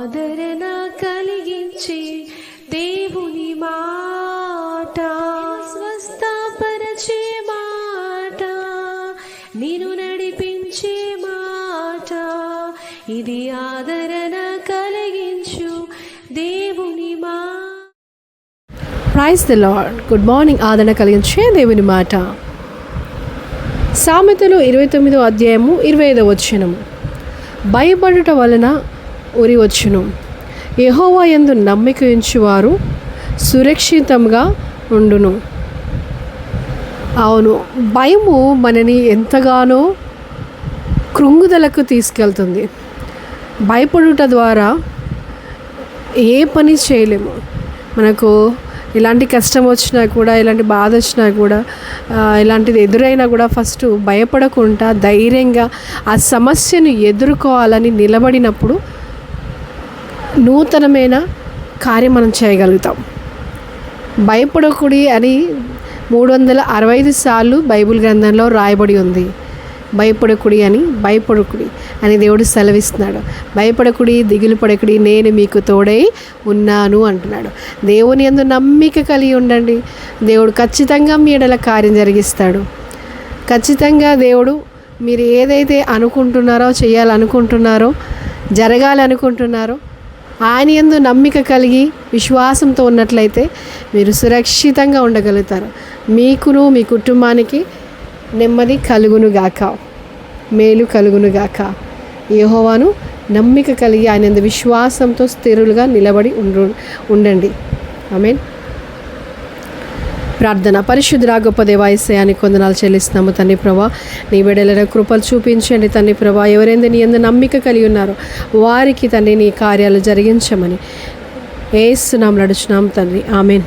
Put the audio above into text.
ఆదరణ కలిగించి దేవుని మాట. స్వస్థపరచే మాట. నేను నడిపించే మాట. ఇది ఆదరణ కలిగించు దేవుని మా. Praise the Lord good morning ఆదరణ కలిగించే దేవుని మాట. సామెతలు ఇరవై తొమ్మిదో అధ్యాయము ఇరవై ఐదో వచ్చును భయపడుట వలన ఉరి వచ్చును యహోవా ఎందు నమ్మిక ఉంచువారు సురక్షితంగా ఉండును. అవును భయము మనని ఎంతగానో కృంగుదలకు తీసుకెళ్తుంది. భయపడుట ద్వారా ఏ పని చేయలేము. మనకు ఎలాంటి కష్టం వచ్చినా కూడా ఎలాంటి బాధ వచ్చినా కూడా ఎలాంటిది ఇలాంటిది ఎదురైనా కూడా ఫస్ట్ భయపడకుండా ధైర్యంగా ఆ సమస్యను ఎదుర్కోవాలని నిలబడినప్పుడు నూతనమైన కార్యం మనం చేయగలుగుతాం. భయపడకుడి అని మూడు వందల అరవై ఐదు సార్లు బైబిల్ గ్రంథంలో రాయబడి ఉంది. భయపడకుడి అని భయపడకుడి అని దేవుడు సెలవిస్తున్నాడు. భయపడకుడి దిగులు పడకుడి నేను మీకు తోడై ఉన్నాను అంటున్నాడు. దేవుని ఎందు నమ్మిక కలిగి ఉండండి. దేవుడు ఖచ్చితంగా మీ ఎడల కార్యం జరిగిస్తాడు. ఖచ్చితంగా దేవుడు మీరు ఏదైతే అనుకుంటున్నారో చేయాలనుకుంటున్నారో జరగాలనుకుంటున్నారో ఆయన ఎందు నమ్మిక కలిగి విశ్వాసంతో ఉన్నట్లయితే మీరు సురక్షితంగా ఉండగలుగుతారు. మీకును మీ కుటుంబానికి నెమ్మది కలుగునుగాక. మేలు కలుగునుగాక. ఏహోవాను నమ్మిక కలిగి ఆయన విశ్వాసంతో స్థిరులుగా నిలబడి ఉండు ఉండండి. ఐ మీన్ ప్రార్థన. పరిశుద్ధ గొప్ప దేవాయసయానికి కొందనాలు చెల్లిస్తున్నాము తండ్రి ప్రభా. నీ బిడ్డల కృపలు చూపించండి తండ్రి ప్రభా. ఎవరైంది నీ ఎందు నమ్మిక కలిగి ఉన్నారో వారికి తండ్రి నీ కార్యాలు జరిగించమని. ఏస్తున్నాం నడుచున్నాం తండ్రి. ఆమెన్.